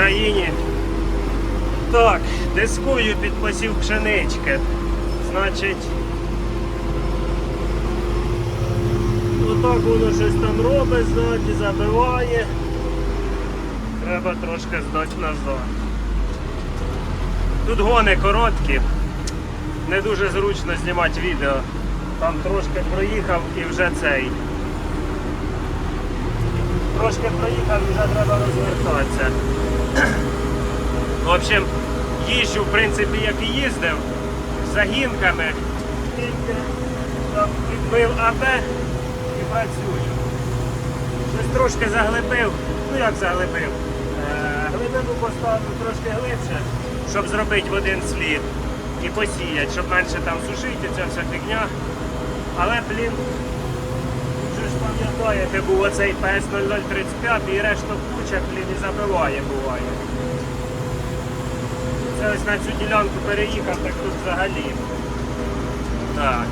Україні. Так, дискую під посів пшенички. Значить. Отак воно щось там робить, ззаді забиває. Треба трошки здати назад. Тут гони короткі, не дуже зручно знімати відео. Там трошки проїхав і вже цей. Трошки проїхав і вже треба розвертатися. В общем, їжджу, в принципі, як і їздив, загінками, тільки там відбив АБ і працюю. Щось трошки заглибив, ну як заглибив, е, глибину поставив трошки глибше, щоб зробити в один слід і посіяти, щоб менше там сушити, ця вся фігня. Але, блін, пам'ятаєте, був оцей ps 0035 і решта куча, блін, і забиває буває. Це ось на цю ділянку переїхав, так тут взагалі. Так.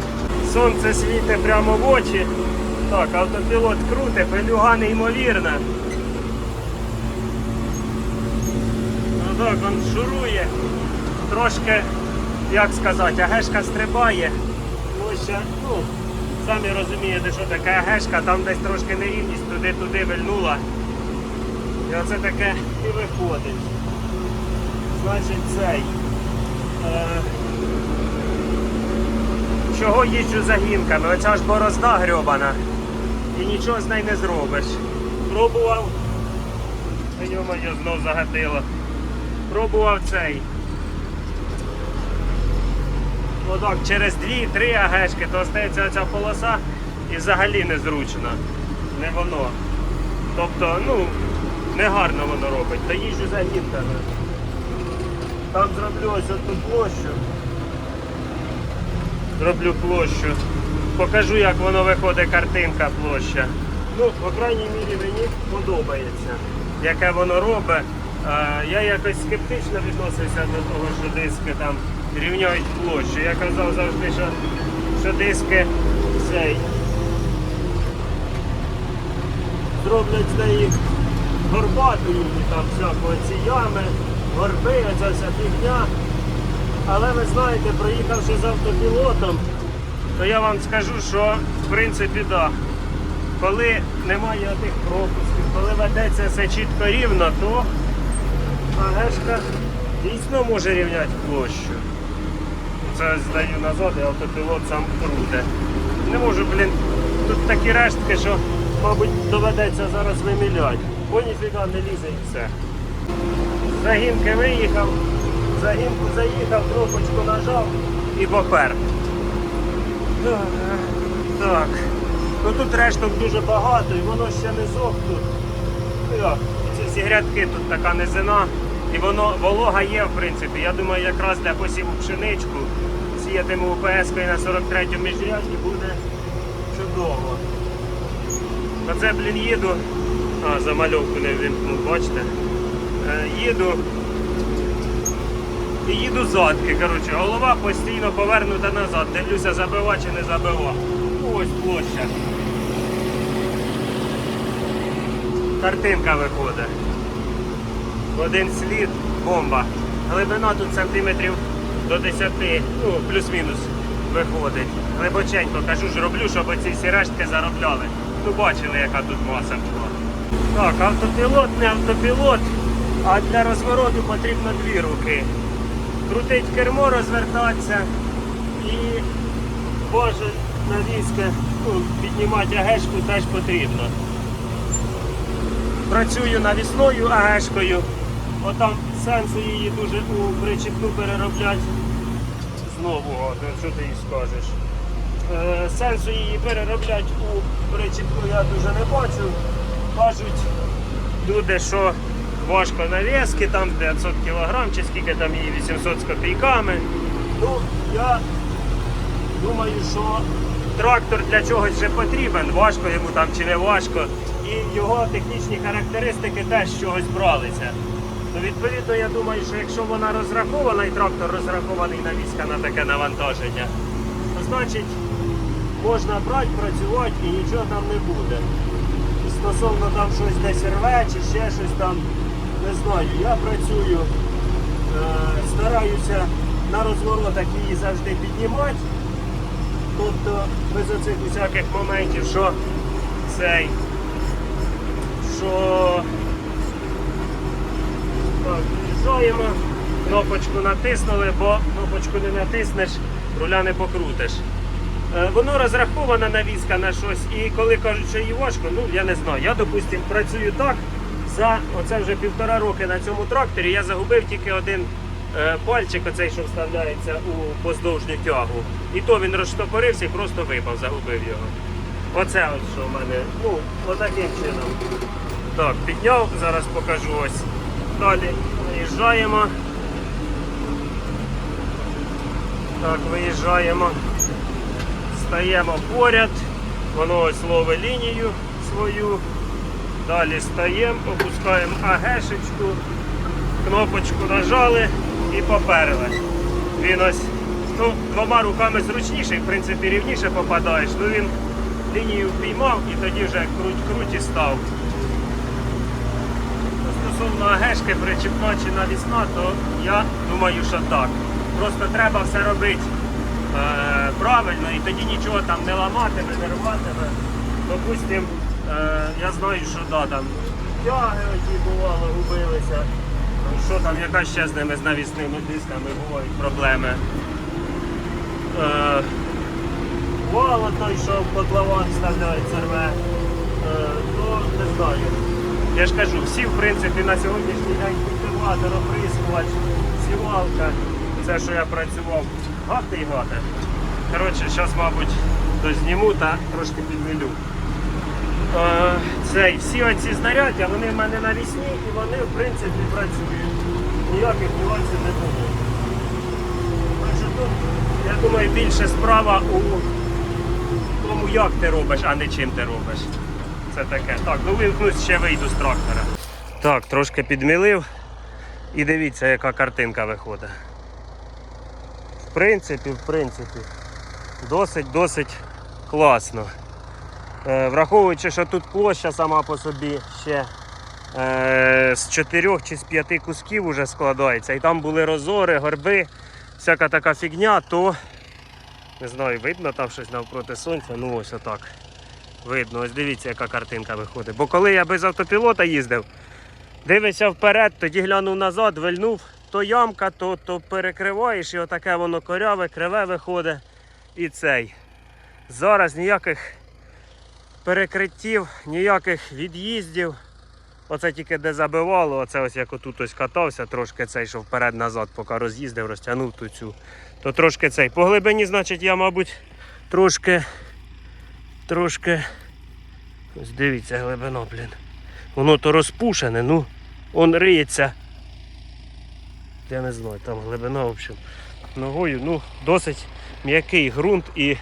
Сонце світить прямо в очі. Так, автопілот круте, пилюга неймовірна. Ну так, він шурує. Трошки, як сказати, агешка стрибає. Площа, ну, самі розумієте, що таке агешка, там десь трошки нерівність, туди-туди вильнула. І оце таке і виходить. Значить цей. Е, чого їжджу за гінками? Оця ж борозда грьобана. І нічого з нею не зробиш. Пробував. Йо-моє, знов загатило. Пробував цей. Отак, через 2-3 агешки, то остається оця полоса і взагалі незручно. Не воно. Тобто, ну, негарно воно робить. Та їжджу за гінками. Там зроблю ось оту площу. Зроблю площу. Покажу, як воно виходить картинка площа. Ну, по крайній мірі мені подобається, яке воно робить. Е, Я якось скептично відносився до того, що диски там рівняють площу. Я казав завжди, що, що диски цей зроблять з неї горбатою і там всякого ці ями, горби, оця вся фігня. Але ви знаєте, проїхавши з автопілотом, то я вам скажу, що в принципі да. Коли немає тих пропусків, коли ведеться все чітко рівно, то агешка дійсно може рівняти площу. Це здаю назад і автопілот сам круте. Не можу, блін, тут такі рештки, що, мабуть, доведеться зараз виміляти. Бо ніфіга не лізе і все. Загінки виїхав, загінку заїхав, кнопочку нажав і попер. Так. Ну тут решток дуже багато і воно ще не зох тут. Ну ці всі грядки тут така низина. І воно волога є, в принципі. Я думаю, якраз для посіву пшеничку сіятиму УПС на 43-му міжрядді буде чудово. Оце, блін, їду. А, замальовку не ввімкнув, бачите? Е, їду. І їду задки. Коротше, голова постійно повернута назад. Дивлюся, забива чи не забива. Ось площа. Картинка виходить. Один слід, бомба. Глибина тут сантиметрів до 10, ну, плюс-мінус виходить. Глибоченько, кажу ж, роблю, щоб оці всі рештки заробляли. Ну, бачили, яка тут маса була. Так, автопілот, не автопілот, а для розвороту потрібно дві руки. Крутить кермо, розвертатися і боже навіски, ну, піднімати агешку теж потрібно. Працюю навісною агешкою. Отам сенсу її дуже у причіпну перероблять. Знову, що ти їй скажеш? Е, сенсу її перероблять у причіпну я дуже не бачу. Кажуть люди, що важко навіски, там 900 кг, чи скільки там її 800 з копійками. Ну, я думаю, що трактор для чогось вже потрібен, важко йому там чи не важко. І його технічні характеристики теж чогось бралися. То відповідно, я думаю, що якщо вона розрахована і трактор розрахований на війська на таке навантаження, то значить можна брати, працювати і нічого там не буде. Стосовно там щось десь рве чи ще щось там, не знаю, я працюю, е, стараюся на розворотах її завжди піднімати. Тобто без оцих усяких моментів, що цей, що так, кнопочку натиснули, бо кнопочку не натиснеш, руля не покрутиш. Е, Воно розрахована навіска на щось, і коли кажуть, що її важко, ну я не знаю. Я, допустим, працюю так. За оце вже півтора роки на цьому тракторі я загубив тільки один е, пальчик, оцей, що вставляється у поздовжню тягу. І то він розштопорився і просто випав, загубив його. Оце от що в мене. Ну, отаким чином. Так, підняв, зараз покажу ось. Далі виїжджаємо. Так, виїжджаємо. Стаємо поряд. Воно ось ловить лінію свою. Далі стаємо, опускаємо агешечку, кнопочку нажали і поперли. Він ось ну, двома руками зручніше, в принципі, рівніше попадаєш. Ну він лінію впіймав і тоді вже круть-круть і став. Стосовно агешки, причіпна чи навісна, то я думаю, що так. Просто треба все робити е, правильно і тоді нічого там не ламатиме, не рватиме. Допустим, е, я знаю, що да, там тяги оті бувало, губилися. Ну, Що там, яка ще з ними з навісними дисками бувають проблеми. Е, Вало той, що котлован вставляють рве, е, то не знаю. Я ж кажу, всі в принципі на сьогоднішній день культиватор, оприскувач, сівалка, це що я працював, гати і гати. Коротше, зараз, мабуть, дозніму та трошки підмілю. Е, цей, всі оці знаряддя, вони в мене навісні і вони в принципі працюють. Ніяких нюансів не було. Так тут, я думаю, більше справа у тому, як ти робиш, а не чим ти робиш. Це таке. Так, ну вимкнусь, ще вийду з трактора. Так, трошки підмілив. І дивіться, яка картинка виходить. В принципі, в принципі, досить, досить класно. Е, Враховуючи, що тут площа сама по собі ще е, з чотирьох чи з п'яти кусків вже складається, і там були розори, горби, всяка така фігня, то не знаю, видно там щось навпроти сонця, ну ось отак. Видно, ось дивіться, яка картинка виходить. Бо коли я без автопілота їздив, дивишся вперед, тоді глянув назад, вильнув, то ямка, то, то перекриваєш, і отаке воно коряве, криве виходить. І цей. Зараз ніяких перекриттів, ніяких від'їздів. Оце тільки де забивало, оце ось як отут ось катався, трошки цей, що вперед-назад, поки роз'їздив, розтягнув ту цю. То трошки цей. По глибині, значить, я, мабуть, трошки. Трошки. Ось дивіться, глибина, блін. Воно то розпушене, ну, он риється. Я не знаю, там глибина, в общем, ногою, ну, досить м'який ґрунт і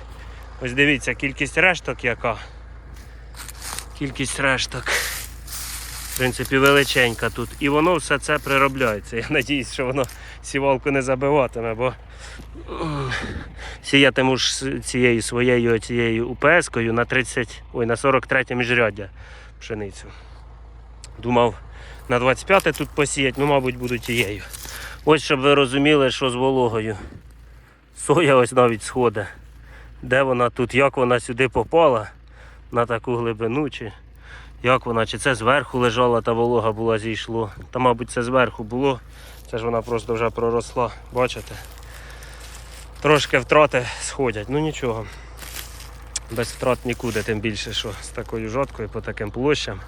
ось дивіться, кількість решток яка. Кількість решток. В принципі, величенька тут. І воно все це приробляється. Я сподіваюся, що воно сівалку не забиватиме, бо сіятиму ж цією своєю цією УПС-кою на 30, ой, на 43 міжряддя пшеницю. Думав на 25 тут посіять, ну, мабуть, буду тією. Ось щоб ви розуміли, що з вологою. Соя ось навіть сходить. Де вона тут, як вона сюди попала на таку глибину, чи як вона, чи це зверху лежала та волога була зійшло. Та, мабуть, це зверху було. Це ж вона просто вже проросла. Бачите? Трошки втрати сходять, ну нічого. Без втрат нікуди, тим більше, що з такою жоткою по таким площам.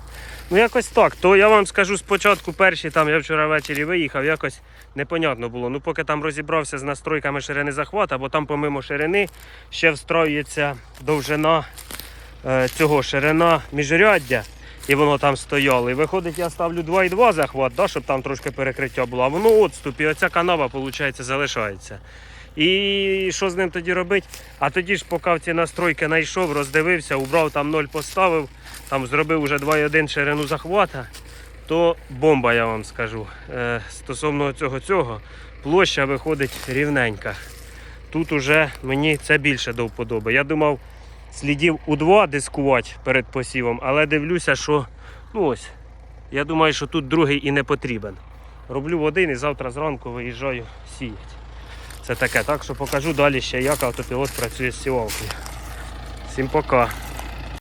Ну якось так. То я вам скажу спочатку перші, там я вчора ввечері виїхав, якось непонятно було. Ну поки там розібрався з настройками ширини захвата, бо там помимо ширини ще встроюється довжина е, цього ширина міжряддя. І воно там стояло. І виходить, я ставлю 2,2 захват, да, щоб там трошки перекриття було. А воно отступ, і оця канава, виходить, залишається. І що з ним тоді робити? А тоді ж, поки в ці настройки знайшов, роздивився, убрав там 0 поставив, там зробив вже 2,1 ширину захвата, то бомба, я вам скажу. Е, стосовно цього цього, площа виходить рівненька. Тут уже мені це більше до вподоби. Я думав, слідів у два дискувати перед посівом, але дивлюся, що ну ось, Я думаю, що тут другий і не потрібен. Роблю один і завтра зранку виїжджаю сіяти. Це таке, так що покажу далі ще, як автопілот працює з сівалкою. Всім пока.